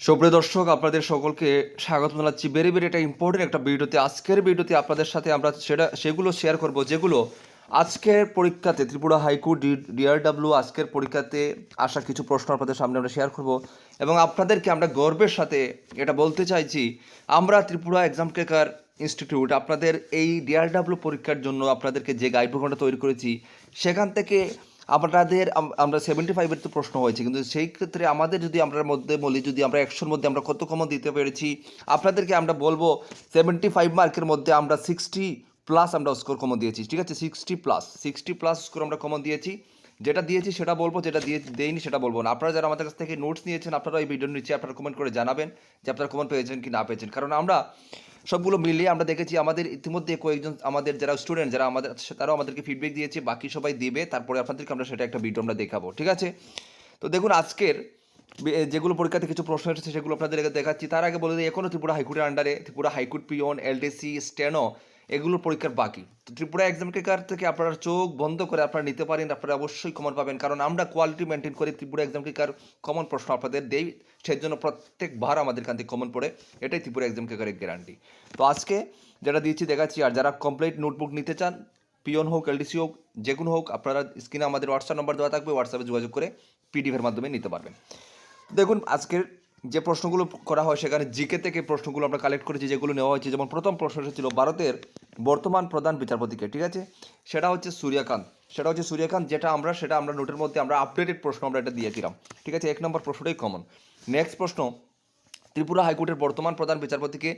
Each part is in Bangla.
সুপ্রিয় দর্শক, আপনাদের সকলকে স্বাগত জানাচ্ছি। ভেরি ভেরি একটা ইম্পর্টেন্ট একটা ভিডিওতে। আজকের ভিডিওতে আপনাদের সাথে আমরা সেটা, সেগুলো শেয়ার করব, যেগুলো আজকের পরীক্ষাতে ত্রিপুরা হাইকোর্ট ডিআরডাব্লিউ আজকের পরীক্ষাতে আসা কিছু প্রশ্ন আপনাদের সামনে আমরা শেয়ার করব। এবং আপনাদেরকে আমরা গর্বের সাথে এটা বলতে চাইছি, আমরা ত্রিপুরা এক্সাম টেকার ইনস্টিটিউট আপনাদের এই ডিআরডাব্লিউ পরীক্ষার জন্য আপনাদেরকে যে গাইড প্রোগ্রামটা তৈরি করেছি, সেখান থেকে আপনাদের আমরা সেভেন্টি ফাইভের তো প্রশ্ন হয়েছে, কিন্তু সেই ক্ষেত্রে আমাদের যদি আমরা মধ্যে বলি, যদি আমরা একশোর মধ্যে আমরা কত কমন দিতে পেরেছি, আপনাদেরকে আমরা বলব সেভেন্টি ফাইভ মার্কের মধ্যে আমরা সিক্সটি প্লাস আমরা স্কোর কমন দিয়েছি, ঠিক আছে? Sixty plus sixty plus score আমরা কমন দিয়েছি। যেটা দিয়েছি সেটা বলব, যেটা দিয়ে দেয়নি সেটা বলব না। আপনারা যারা আমাদের কাছ থেকে নোটস নিয়েছেন আপনারা এই ভিডিওর নিচে আপনারা কমেন্ট করে জানাবেন যে আপনারা কমেন্ট পেয়েছেন কি না পেয়েছেন। কারণ আমরা সবগুলো মিলিয়ে আমরা দেখেছি আমাদের ইতিমধ্যে কয়েকজন আমাদের যারা স্টুডেন্ট যারা আমাদের, তারাও আমাদেরকে ফিডব্যাক দিয়েছে, বাকি সবাই দিবে, তারপরে আপনাদেরকে আমরা সেটা একটা ভিডিও আমরা দেখাবো, ঠিক আছে? তো দেখুন আজকের যেগুলো পরীক্ষাতে কিছু প্রশ্ন এসেছে সেগুলো আপনাদের দেখাচ্ছি। তার আগে বলে দিই এখনও ত্রিপুরা হাইকোর্টের আন্ডারে Tripura high court peon LDC steno এগুলোর পরীক্ষার বাকি। তো ত্রিপুরা এক্সাম টেকার থেকে আপনারা চোখ বন্ধ করে আপনারা নিতে পারেন, আপনারা অবশ্যই কমন পাবেন। কারণ আমরা কোয়ালিটি মেনটেন করে, ত্রিপুরা এক্সাম টেকার কমন প্রশ্ন আপনাদের দেই। সেই জন্য প্রত্যেকবার আমাদের কান থেকে কমন পড়ে। এটাই ত্রিপুরা এক্সাম টেকারের গ্যারান্টি তো আজকে যেটা দিয়েছি, দেখাচ্ছি। আর যারা কমপ্লিট নোটবুক নিতে চান পিওন হোক এলডিসি হোক যে কোনো হোক, আপনারা স্ক্রিনে আমাদের হোয়াটসঅ্যাপ নাম্বার দেওয়া থাকবে। হোয়াটসঅ্যাপে যোগাযোগ করে পিডিএফের মাধ্যমে নিতে পারবেন। দেখুন, আজকের যে প্রশ্নগুলো করা হয়, সেখানে জিকে থেকে প্রশ্নগুলো আমরা কালেক্ট করেছি, যেগুলো নেওয়া হয়েছে। যেমন প্রথম প্রশ্নটা ছিল ভারতের বর্তমান প্রধান বিচারপতিকে, ঠিক আছে? সেটা হচ্ছে সূর্যকান্ত। সেটা হচ্ছে সূর্যকান্ত, যেটা আমরা, সেটা আমরা নোটের মধ্যে আমরা আপডেটেড প্রশ্ন আমরা এটা দিয়েছিলাম ঠিক আছে? এক নম্বর প্রশ্নটাই কমন নেক্সট প্রশ্ন, ত্রিপুরা হাইকোর্টের বর্তমান প্রধান বিচারপতিকে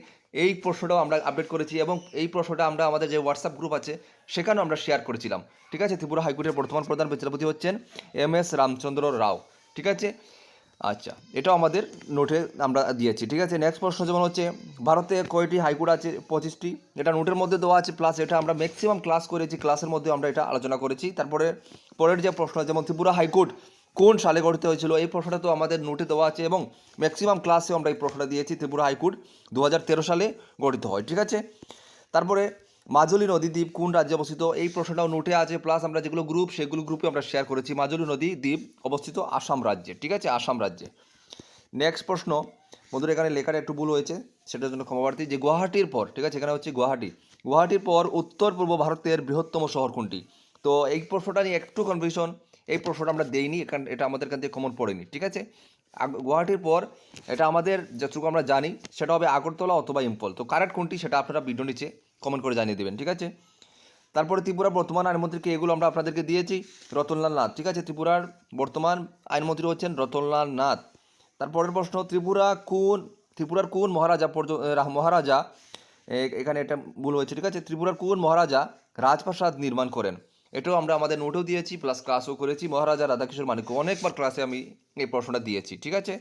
এই প্রশ্নটাও আমরা আপডেট করেছি এবং এই প্রশ্নটা আমরা আমাদের যে হোয়াটসঅ্যাপ গ্রুপ আছে, সেখানেও আমরা শেয়ার করেছিলাম, ঠিক আছে? ত্রিপুরা হাইকোর্টের বর্তমান প্রধান বিচারপতি হচ্ছেন এম এস রামচন্দ্র রাও, ঠিক আছে? আচ্ছা এটাও আমাদের নোটে আমরা দিয়েছি, ঠিক আছে? নেক্সট প্রশ্ন যেমন হচ্ছে, ভারতে কয়টি হাইকোর্ট আছে? পঁচিশটি। এটা নোটের মধ্যে দেওয়া আছে প্লাস এটা আমরা ম্যাক্সিমাম ক্লাস করেছি ক্লাসের মধ্যে আমরা এটা আলোচনা করেছি। তারপরে পরের যে প্রশ্ন, যেমন ত্রিপুরা হাইকোর্ট কোন সালে গঠিত হয়েছিল? এই প্রশ্নটা তো আমাদের নোটে দেওয়া আছে এবং ম্যাক্সিমাম ক্লাসেও আমরা এই প্রশ্নটা দিয়েছি, ত্রিপুরা হাইকোর্ট দু হাজার তেরো সালে গঠিত হয়, ঠিক আছে? তারপরে মাজুলি নদী দ্বীপ কোন রাজ্যে অবস্থিত? এই প্রশ্নটাও নোটে আছে প্লাস আমরা যেগুলো গ্রুপ সেগুলো গ্রুপে আমরা শেয়ার করেছি। মাজুলি নদী দ্বীপ অবস্থিত আসাম রাজ্যে, ঠিক আছে? আসাম রাজ্যে। নেক্সট প্রশ্ন, বন্ধুরা, এখানে লেখাটা একটু ভুল হয়েছে, সেটার জন্য ক্ষমাপ্রার্থী যে গুয়াহাটির পর, ঠিক আছে? এখানে হচ্ছে গুয়াহাটি। গুয়াহাটির পর উত্তর পূর্ব ভারতের বৃহত্তম শহর কোনটি? তো এই প্রশ্নটা নিয়ে একটু কনফিউশন এই প্রশ্নটা আমরা দেইনি, এখান এটা আমাদের কাছে কমন পড়েনি, ঠিক আছে? গুয়াহাটির পর, এটা আমাদের, যতটুকু আমরা জানি, সেটা হবে আগরতলা অথবা ইম্পল তো কারেক্ট কোনটি সেটা আপনারা ভিডিও নিচে কমেন্ট করে জানিয়ে দেবেন, ঠিক আছে? তারপরে ত্রিপুরা বর্তমান আইনমন্ত্রীকে এগুলো আমরা আপনাদেরকে দিয়েছি, রতনলাল নাথ, ঠিক আছে? ত্রিপুরার বর্তমান আইনমন্ত্রী হচ্ছেন রতনলাল নাথ। তারপরের প্রশ্ন, ত্রিপুরা কোন, ত্রিপুরার কোন মহারাজা পর্য- মহারাজা এখানে এটা ভুল হয়েছে, ঠিক আছে? ত্রিপুরার কোন মহারাজা রাজপ্রাসাদ নির্মাণ করেন? এটাও আমরা আমাদের নোটও দিয়েছি প্লাস ক্লাসও করেছি। মহারাজা রাধাকিশোর মানিক অনেকবার ক্লাসে আমি এই প্রশ্নটা দিয়েছি, ঠিক আছে?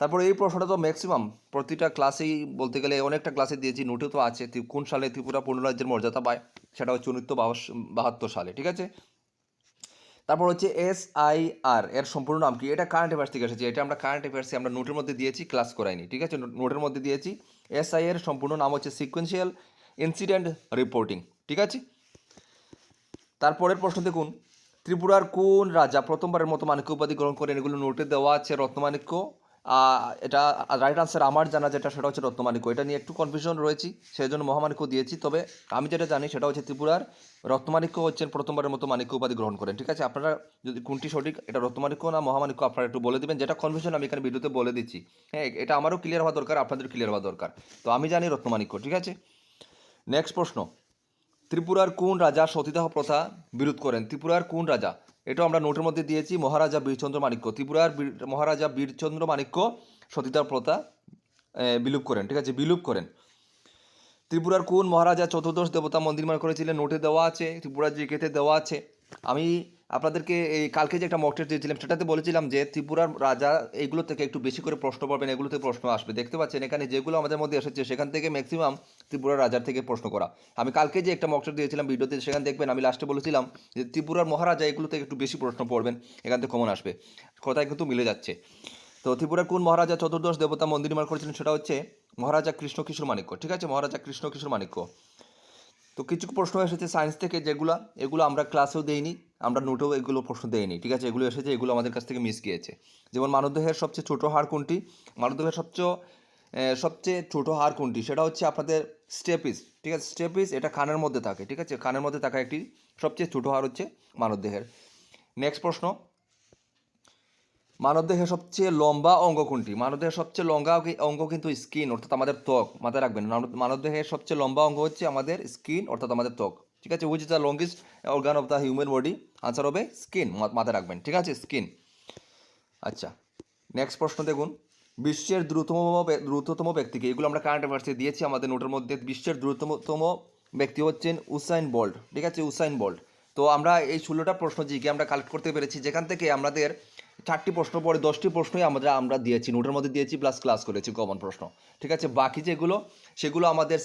তারপরে এই প্রশ্নটা তো ম্যাক্সিমাম প্রতিটা ক্লাসেই বলতে গেলে অনেকটা ক্লাসে দিয়েছি নোটে তো আছে। কোন সালে ত্রিপুরা পূর্ণরাজ্যের মর্যাদা পায়? সেটা হচ্ছে উনিশশো বাহাত্তর সালে, ঠিক আছে? তারপর হচ্ছে এস আই আর এর সম্পূর্ণ নাম কি? এটা কারেন্ট অ্যাফেয়ার্স থেকে এসেছে। এটা আমরা কারেন্ট অ্যাফেয়ার্সে আমরা নোটের মধ্যে দিয়েছি ক্লাস করাইনি, ঠিক আছে? নোটের মধ্যে দিয়েছি। এস আই এর সম্পূর্ণ নাম হচ্ছে সিকোয়েন্সিয়াল ইনসিডেন্ট রিপোর্টিং ঠিক আছে? তারপরের প্রশ্ন দেখুন। ত্রিপুরার কোন রাজা প্রথমবারের মতো মানিক্য উপাধি গ্রহণ করেন? এগুলো নোটে দেওয়া আছে, রত্নমাণিক্য। এটা রাইট আনসার আমার জানা যেটা, সেটা হচ্ছে রত্নমাণিক্য। এটা নিয়ে একটু কনফিউশন রয়েছে সেই জন্য মহামানিক্য দিয়েছি, তবে আমি যেটা জানি সেটা হচ্ছে ত্রিপুরার রত্নমাণিক্য হচ্ছেন প্রথমবারের মতো মানিক্য উপাধি গ্রহণ করেন, ঠিক আছে? আপনারা যদি কোনটি সঠিক, এটা রত্নমাণিক্য না মহামানিক্য আপনারা একটু বলে দেবেন, যেটা কনফিউশন আমি এখানে ভিডিওতে বলে দিচ্ছি। হ্যাঁ এটা আমারও ক্লিয়ার হওয়া দরকার আপনাদের ক্লিয়ার হওয়া দরকার। তো আমি জানি রত্নমাণিক্য, ঠিক আছে? নেক্সট প্রশ্ন, ত্রিপুরার কোন রাজা সতীদাহ প্রথা বিরোধ করেন? ত্রিপুরার কোন রাজা? এটাও আমরা নোটের মধ্যে দিয়েছি, মহারাজা বীরচন্দ্র মাণিক্য, ত্রিপুরার মহারাজা বীরচন্দ্র মাণিক্য সতীতার প্রথা বিলুপ করেন, ঠিক আছে? বিলুপ করেন। ত্রিপুরার কোন মহারাজা চতুর্দশ দেবতা মন্দির নির্মাণ করেছিলেন? নোটে দেওয়া আছে, ত্রিপুরার জিকেতে দেওয়া আছে। আমি আপনাদেরকে এই কালকে যে একটা মক টেস্ট দিয়েছিলাম, সেটাতে বলেছিলাম যে ত্রিপুরার রাজা এইগুলো থেকে একটু বেশি করে প্রশ্ন পাবেন এগুলো থেকে প্রশ্ন আসবে। দেখতে পাচ্ছেন, এখানে যেগুলো আমাদের মধ্যে এসেছে, সেখান থেকে ম্যাক্সিমাম ত্রিপুরার রাজার থেকে প্রশ্ন করা। আমি কালকে যে একটা মক টেস্ট দিয়েছিলাম ভিডিওতে, সেখানে দেখবেন আমি লাস্টে বলেছিলাম যে ত্রিপুরার মহারাজা এগুলো থেকে একটু বেশি প্রশ্ন পড়বেন, এখান থেকে কমন আসবে। কথায় কিন্তু মিলে যাচ্ছে। তো ত্রিপুরার কোন মহারাজা চতুর্দশ দেবতা মন্দির নির্মাণ করেছিলেন, সেটা হচ্ছে মহারাজা কৃষ্ণ কিশোর মাণিক্য। ঠিক আছে? মহারাজা কৃষ্ণ কিশোর মাণিক্য। তো কিছু প্রশ্ন এসেছে সায়েন্স থেকে যেগুলো, এগুলো আমরা ক্লাসেও দেইনি, আমরা নোটেও এগুলো প্রশ্ন দেইনি, ঠিক আছে? এগুলো এসেছে, এগুলো আমাদের কাছ থেকে মিস গিয়েছে। যেমন মানবদেহের সবচেয়ে ছোটো হাড় কোনটি? মানবদেহের সবচেয়ে সবচেয়ে ছোটো হাড় কোনটি? সেটা হচ্ছে আপনাদের স্টেপিস ঠিক আছে? স্টেপিস এটা কানের মধ্যে থাকে, ঠিক আছে? কানের মধ্যে থাকা একটি সবচেয়ে ছোটো হাড় হচ্ছে মানবদেহের। নেক্সট প্রশ্ন মানবদেহের সবচেয়ে লম্বা অঙ্গ কোনটি? মানবদেহের সবচেয়ে লম্বা অঙ্গ কিন্তু স্কিন, অর্থাৎ আমাদের ত্বক, মাথায় রাখবেন। মানব- মানবদেহের সবচেয়ে লম্বা অঙ্গ হচ্ছে আমাদের স্কিন, অর্থাৎ আমাদের ত্বক। ঠিক আছে? Which is the longest organ of the human body answer হবে স্কিন মাথায় রাখবেন। ঠিক আছে? স্কিন। আচ্ছা নেক্সট প্রশ্ন দেখুন। বিশ্বের দ্রুততম দ্রুততম ব্যক্তিকে এগুলো আমরা কারেন্ট অ্যাফেয়ার্সে দিয়েছি, আমাদের নোটের মধ্যে। বিশ্বের দ্রুততম ব্যক্তি হচ্ছেন উসাইন বোল্ট ঠিক আছে? উসাইন বোল্ট তো আমরা এই ষোলোটা প্রশ্ন জিকে আমরা কালেক্ট করতে পেরেছি। যেখান থেকে আমাদের চারটি প্রশ্ন পরে দশটি প্রশ্নই আমরা আমরা দিয়েছি, নোটের মধ্যে দিয়েছি প্লাস ক্লাস করেছি কমন প্রশ্ন। ঠিক আছে? বাকি যেগুলো, সেগুলো আমাদের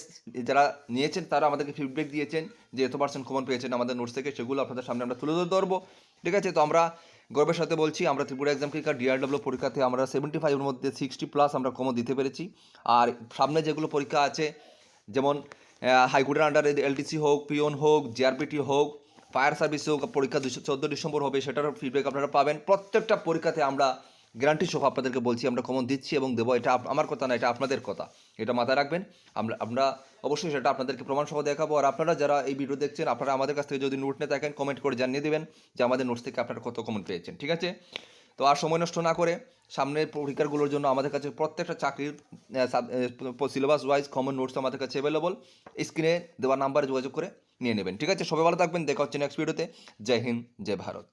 যারা নিয়েছেন, তারা আমাদেরকে ফিডব্যাক দিয়েছেন, যে এত পার্সেন্ট কমন পেয়েছেন আমাদের নোটস থেকে, সেগুলো আপনাদের সামনে আমরা তুলে ধরবো। ঠিক আছে? তো আমরা গর্বের সাথে বলছি, আমরা ত্রিপুরা এক্সাম ক্লিকার ডিআরডব্লিউ পরীক্ষাতে আমরা সেভেন্টি ফাইভের মধ্যে সিক্সটি প্লাস আমরা কমন দিতে পেরেছি। আর সামনে যেগুলো পরীক্ষা আছে, যেমন হাইকোর্টের আন্ডারে এলটিসি হোক পিওন হোক জিআরপিটি হোক ফায়ার সার্ভিস হোক পরীক্ষা দুশো চোদ্দ ডিসেম্বর হবে, সেটার ফিডব্যাক আপনারা পাবেন। প্রত্যেকটা পরীক্ষাতে আমরা গ্যারান্টি সহ আপনাদেরকে বলছি, আমরা কমন দিচ্ছি এবং দেবো। এটা আমার কথা না, এটা আপনাদের কথা। এটা মাথায় রাখবেন। আমরা আমরা অবশ্যই সেটা আপনাদেরকে প্রমাণ সহ দেখাবো। আর আপনারা যারা এই ভিডিও দেখছেন, আপনারা আমাদের কাছ থেকে যদি নোট নিয়ে থাকেন কমেন্ট করে জানিয়ে দেবেন যে আমাদের নোটস থেকে আপনারা কত কমেন্ট পেয়েছেন, ঠিক আছে? তো আর সময় নষ্ট না করে সামনের পরীক্ষাগুলোর জন্য আমাদের কাছে প্রত্যেকটা চাকরির সিলেবাস ওয়াইজ কমন নোটস আমাদের কাছে অ্যাভেলেবল স্ক্রিনে দেওয়া নাম্বারে যোগাযোগ করে নিয়ে নেবেন। ঠিক আছে, সবাই ভালো থাকবেন, দেখা হচ্ছে নেক্সট ভিডিওতে জয় হিন্দ, জয় ভারত।